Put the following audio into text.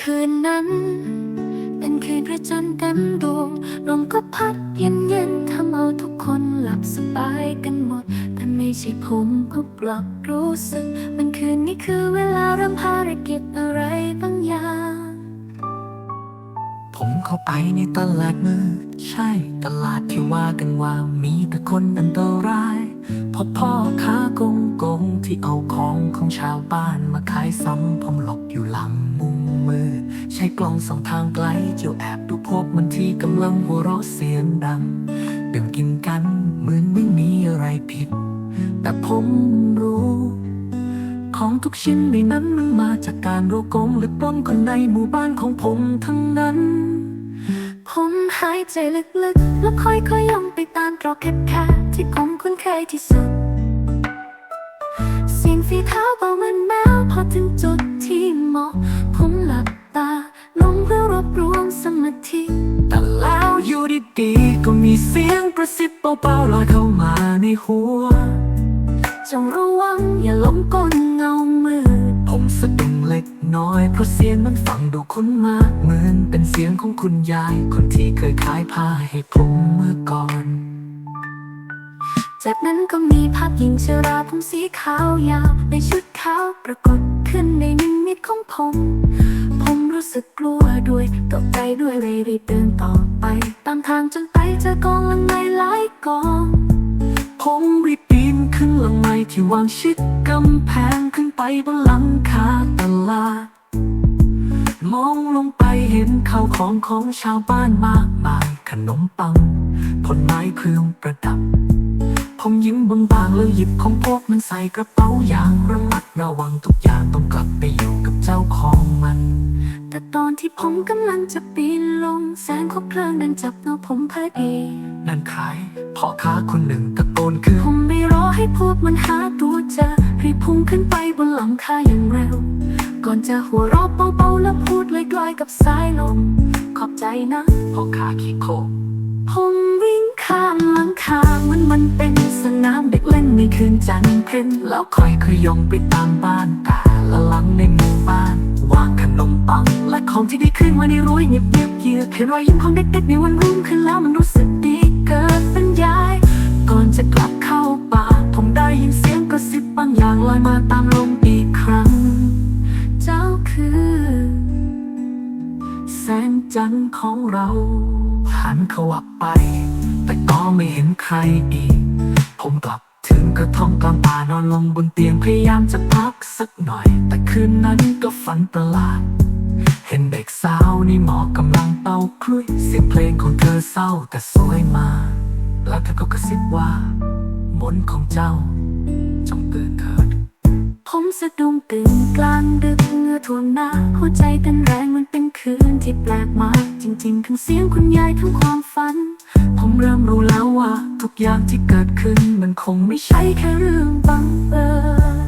คืนนั้น เป็นคืนพระจันทร์เต็มดวงลมก็พัดเย็นเย็นทำเอาทุกคนหลับสบายกันหมด แต่ไม่ใช่ผมก็กลับรู้สึก มันคืนนี้คือเวลาเริ่มภารกิจอะไรบางอย่าง ผมเข้าไปในตลาดมืดใช่ ตลาดที่ว่ากันว่ามีแต่คนอันตราย พราะพ่อค้าโกงโกงที่เอาของของชาวบ้านมาขายซ้ำผมหลบอยู่หลังมุมมือ ใช้กล้องสองทางไกลเจียวแอบดูพวกมันที่กำลังหัวเราะเสียงดังดื่มกินกันเหมือนไม่มีอะไรผิด แต่ผมรู้ ของทุกชิ้นในนั้นมันมาจากการโรกงหรือปล้นคนในหมู่บ้านของผมทั้งนั้นผมหายใจลึกๆ แล้วค่อยๆย่องไปตามตรอกแคบๆ ที่ผมคุ้นเคยที่สุด เสียงฝีเท้าเบาเหมือนแมวพอถึงจุดที่เหมาะ ผมหลับตา ลงเพื่อรวบรวมสมาธิแต่แล้วอยู่ดีๆก็มีเสียงกระซิบเบาๆลอยเข้ามาในหัว จงระวังอย่าล้มก้นเงามืดผมสะดุ้งเล็กน้อย เพราะเสียงมันฟังดูคุ้นมากเหมือนเป็นเสียงของคุณยาย คนที่เคยขายผ้าให้ผมเมื่อก่อน จากนั้นก็มีภาพหญิงชราผมสีขาวยาว ในชุดขาวปรากฏขึ้นในนิมิตของผม ผมรู้สึกกลัวด้วยตกใจด้วยเลยรีบเดินต่อไป ตามทางจนไปเจอกองลังไม้หลายกอง ผมรีบปีนขึ้นลังไม้ที่วางชิดกำแพงขึ้นไปบนหลังคาตลาดมองลงไปเห็นข้าวของของชาวบ้านมากมาย ขนมปัง ผลไม้เครื่องประดับ ผมยิ้มบางๆแล้วหยิบของพวกมันใส่กระเป๋าอย่างระมัดระวังทุกอย่างต้องกลับไปอยู่กับเจ้าของมัน แต่ตอนที่ผมกำลังจะปีนลง แสงของเพลิงดันจับเงาผมพอดีนั่นใครพ่อค้าคนหนึ่งตะโกนคือผมไม่รอให้พวกมันหาตัวเจอรีบพุ่งขึ้นไปบนหลังคาอย่างเร็ว ก่อนจะหัวเราะเบาๆแล้วพูดลอยๆกับสายลมขอบใจนะพ่อค้าขี้โคก ผมวิ่งข้ามหลังคาเหมันมันเป็นสนามเด็กเล่นในคืนจันทร์เพ็ญแล้วคอยขยงไปตามบ้านกาละหลังในหมู่บ้าน วางขนมปัง และของที่ได้ขึ้นมาในรวยเงียบเงียบเยือกเห็นรอยยิ้มของเด็กๆในวันรุ่งขึ้นแล้วมันรู้สึกดีเกิดบรรยาย ก่อนจะกลับเข้าป่าผมได้ยินเสียงกระซิบบางอย่างลอยมาตามลมอีกครั้ง เจ้าคือ แสงจันทร์ของเรา หันเขาวับไป แต่ก็ไม่เห็นใครอีก ผมกลับถึงกระท่อมกลางป่านอนลงบนเตียงพยายามจะพักสักหน่อย แต่คืนนั้นก็ฝันประหลาด เห็นเด็กสาวในหมอกกำลังเป่าคลุยเสียงเพลงของเธอเศร้าแต่สวยมา แล้วเธอก็กระซิบว่ามนของเจ้าจงตื่นเถิดผมสะดุ้งตื่นกลางดึก อท่วงหน้าหัวใจเต้นแรงมันเป็นคืนที่แปลกมากจริงๆทั้งเสียงคุณยายทั้งความฝัน ผมเริ่มรู้แล้วว่า ทุกอย่างที่เกิดขึ้นมันคงไม่ใช่แค่เรื่องบังเอิญ